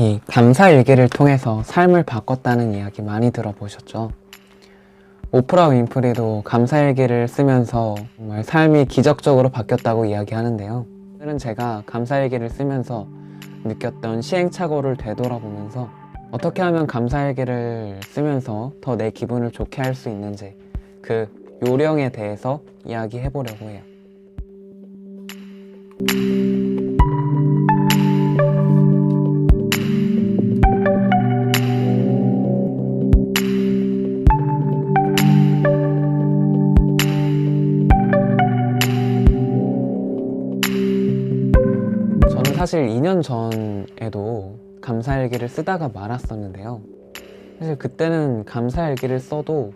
이 감사일기를 통해서 삶을 바꿨다는 이야기 많이 들어보셨죠? 오프라 윈프리도 감사일기를 쓰면서 정말 삶이 기적적으로 바뀌었다고 이야기하는데요. 오늘은 제가 감사일기를 쓰면서 느꼈던 시행착오를 되돌아보면서 어떻게 하면 감사일기를 쓰면서 더 내 기분을 좋게 할 수 있는지 그 요령에 대해서 이야기해 보려고 해요. 사실 2년 전에도 감사일기를 쓰다가 말았었는데요. 사실 그때는 감사일기를 써도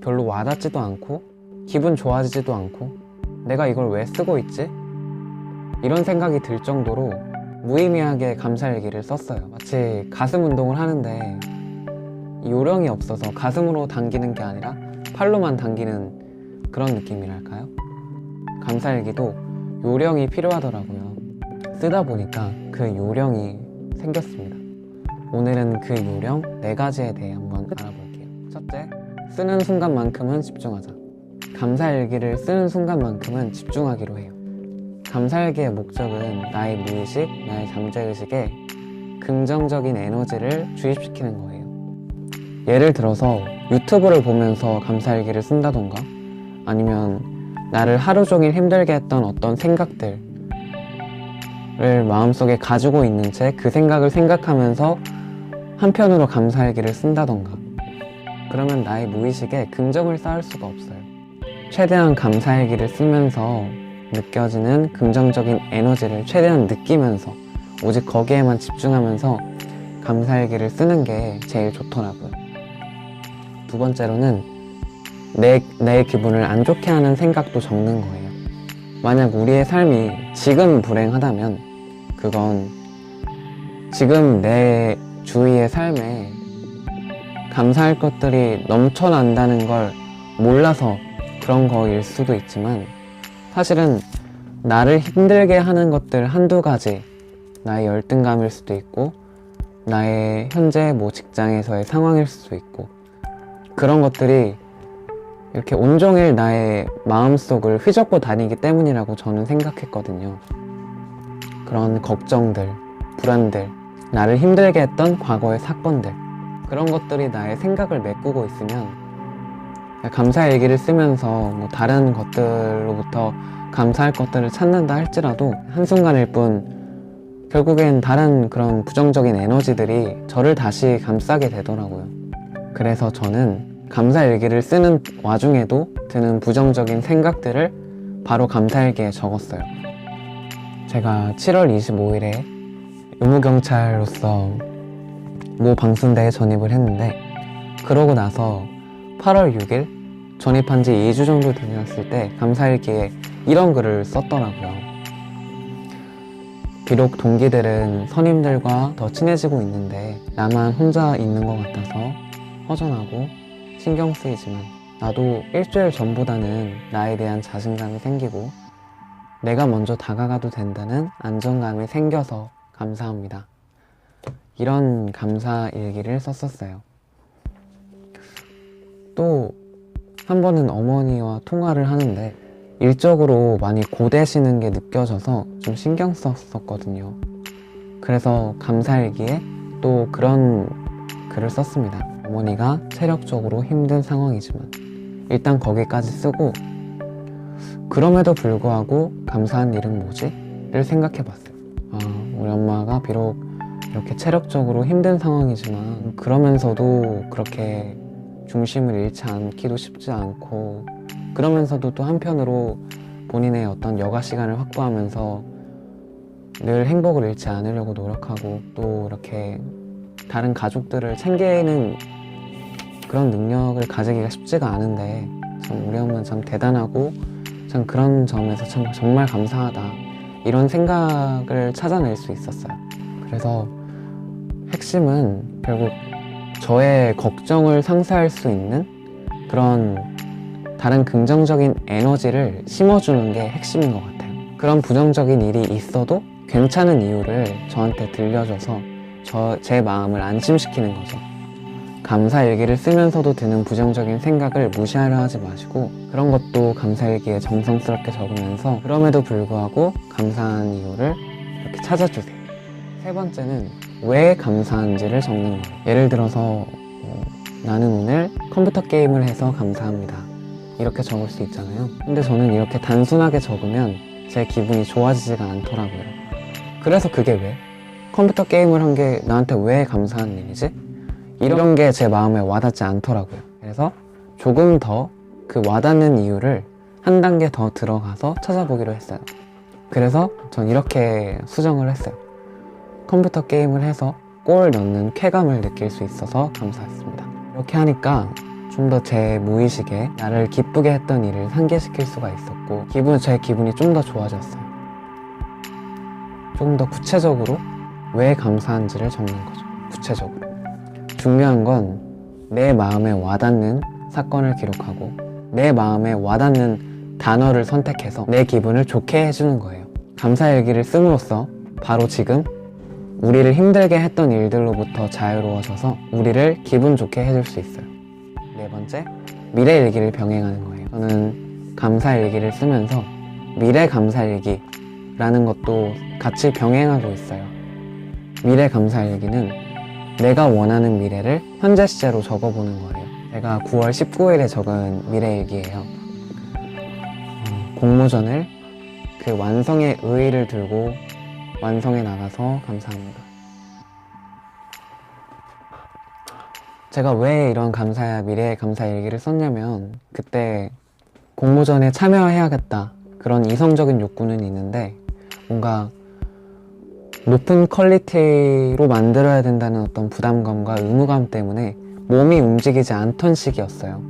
별로 와닿지도 않고 기분 좋아지지도 않고 내가 이걸 왜 쓰고 있지? 이런 생각이 들 정도로 무의미하게 감사일기를 썼어요. 마치 가슴 운동을 하는데 요령이 없어서 가슴으로 당기는 게 아니라 팔로만 당기는 그런 느낌이랄까요? 감사일기도 요령이 필요하더라고요. 쓰다 보니까 그 요령이 생겼습니다. 오늘은 그 요령 네 가지에 대해 한번 알아볼게요. 첫째, 쓰는 순간만큼은 집중하자. 감사일기를 쓰는 순간만큼은 집중하기로 해요. 감사일기의 목적은 나의 무의식, 나의 잠재의식에 긍정적인 에너지를 주입시키는 거예요. 예를 들어서 유튜브를 보면서 감사일기를 쓴다던가 아니면 나를 하루 종일 힘들게 했던 어떤 생각들 를 마음속에 가지고 있는 채 그 생각을 생각하면서 한편으로 감사일기를 쓴다던가 그러면 나의 무의식에 긍정을 쌓을 수가 없어요. 최대한 감사일기를 쓰면서 느껴지는 긍정적인 에너지를 최대한 느끼면서 오직 거기에만 집중하면서 감사일기를 쓰는 게 제일 좋더라고요. 두 번째로는 내, 내 기분을 안 좋게 하는 생각도 적는 거예요. 만약 우리의 삶이 지금 불행하다면 그건 지금 내 주위의 삶에 감사할 것들이 넘쳐난다는 걸 몰라서 그런 거일 수도 있지만 사실은 나를 힘들게 하는 것들 한두 가지 나의 열등감일 수도 있고 나의 현재 뭐 직장에서의 상황일 수도 있고 그런 것들이 이렇게 온종일 나의 마음속을 휘젓고 다니기 때문이라고 저는 생각했거든요. 그런 걱정들, 불안들, 나를 힘들게 했던 과거의 사건들, 그런 것들이 나의 생각을 메꾸고 있으면 감사 일기를 쓰면서 뭐 다른 것들로부터 감사할 것들을 찾는다 할지라도 한순간일 뿐 결국엔 다른 그런 부정적인 에너지들이 저를 다시 감싸게 되더라고요. 그래서 저는 감사일기를 쓰는 와중에도 드는 부정적인 생각들을 바로 감사일기에 적었어요. 제가 7월 25일에 의무경찰로서 모 방순대에 전입을 했는데 그러고 나서 8월 6일 전입한 지 2주 정도 되었을 때 감사일기에 이런 글을 썼더라고요. 비록 동기들은 선임들과 더 친해지고 있는데 나만 혼자 있는 것 같아서 허전하고 신경 쓰이지만 나도 일주일 전보다는 나에 대한 자신감이 생기고 내가 먼저 다가가도 된다는 안정감이 생겨서 감사합니다. 이런 감사 일기를 썼었어요. 또 한 번은 어머니와 통화를 하는데 일적으로 많이 고되시는 게 느껴져서 좀 신경 썼었거든요. 그래서 감사일기에 또 그런 글을 썼습니다. 어머니가 체력적으로 힘든 상황이지만 일단 거기까지 쓰고 그럼에도 불구하고 감사한 일은 뭐지? 를 생각해 봤어요. 아, 우리 엄마가 비록 이렇게 체력적으로 힘든 상황이지만 그러면서도 그렇게 중심을 잃지 않기도 쉽지 않고 그러면서도 또 한편으로 본인의 어떤 여가 시간을 확보하면서 늘 행복을 잃지 않으려고 노력하고 또 이렇게 다른 가족들을 챙기는 그런 능력을 가지기가 쉽지가 않은데 참 우리 엄마는 참 대단하고 참 그런 점에서 참 정말 감사하다 이런 생각을 찾아낼 수 있었어요. 그래서 핵심은 결국 저의 걱정을 상쇄할 수 있는 그런 다른 긍정적인 에너지를 심어주는 게 핵심인 것 같아요. 그런 부정적인 일이 있어도 괜찮은 이유를 저한테 들려줘서 저, 제 마음을 안심시키는 거죠. 감사 일기를 쓰면서도 드는 부정적인 생각을 무시하려 하지 마시고 그런 것도 감사 일기에 정성스럽게 적으면서 그럼에도 불구하고 감사한 이유를 이렇게 찾아주세요. 세 번째는 왜 감사한지를 적는 거예요. 예를 들어서 어, 나는 오늘 컴퓨터 게임을 해서 감사합니다. 이렇게 적을 수 있잖아요. 근데 저는 이렇게 단순하게 적으면 제 기분이 좋아지지가 않더라고요. 그래서 그게 왜? 컴퓨터 게임을 한 게 나한테 왜 감사한 일이지? 이런 게 제 마음에 와닿지 않더라고요. 그래서 조금 더 그 와닿는 이유를 한 단계 더 들어가서 찾아보기로 했어요. 그래서 전 이렇게 수정을 했어요. 컴퓨터 게임을 해서 골 넣는 쾌감을 느낄 수 있어서 감사했습니다. 이렇게 하니까 좀 더 제 무의식에 나를 기쁘게 했던 일을 상기시킬 수가 있었고 기분 제 기분이 좀 더 좋아졌어요. 조금 더 구체적으로 왜 감사한지를 적는 거죠. 구체적으로. 중요한 건 내 마음에 와닿는 사건을 기록하고 내 마음에 와닿는 단어를 선택해서 내 기분을 좋게 해주는 거예요. 감사일기를 씀으로써 바로 지금 우리를 힘들게 했던 일들로부터 자유로워져서 우리를 기분 좋게 해줄 수 있어요. 네 번째, 미래 일기를 병행하는 거예요. 저는 감사 일기를 쓰면서 미래 감사 일기라는 것도 같이 병행하고 있어요. 미래 감사 일기는 내가 원하는 미래를 현재 시제로 적어보는 거예요. 제가 9월 19일에 적은 미래 일기예요. 어, 공모전을 그 완성의 의의를 들고 완성해 나가서 감사합니다. 제가 왜 이런 감사야 미래의 감사 일기를 썼냐면 그때 공모전에 참여해야겠다 그런 이성적인 욕구는 있는데 뭔가 높은 퀄리티로 만들어야 된다는 어떤 부담감과 의무감 때문에 몸이 움직이지 않던 시기였어요.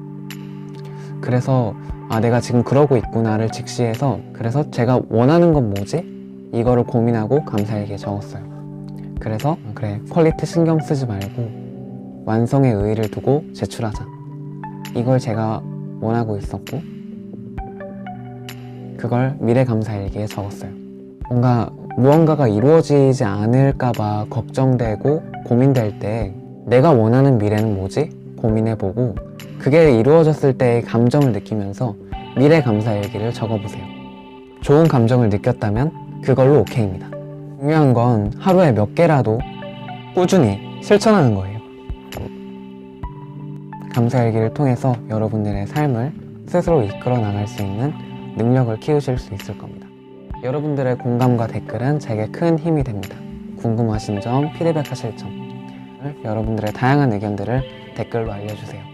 그래서 아 내가 지금 그러고 있구나를 직시해서 그래서 제가 원하는 건 뭐지? 이거를 고민하고 감사일기에 적었어요. 그래서 아, 그래 퀄리티 신경 쓰지 말고 완성의 의의를 두고 제출하자. 이걸 제가 원하고 있었고 그걸 미래 감사일기에 적었어요. 뭔가 무언가가 이루어지지 않을까봐 걱정되고 고민될 때 내가 원하는 미래는 뭐지? 고민해보고 그게 이루어졌을 때의 감정을 느끼면서 미래 감사 일기를 적어보세요. 좋은 감정을 느꼈다면 그걸로 오케이입니다. 중요한 건 하루에 몇 개라도 꾸준히 실천하는 거예요. 감사 일기를 통해서 여러분들의 삶을 스스로 이끌어 나갈 수 있는 능력을 키우실 수 있을 겁니다. 여러분들의 공감과 댓글은 제게 큰 힘이 됩니다. 궁금하신 점, 피드백 하실 점, 여러분들의 다양한 의견들을 댓글로 알려주세요.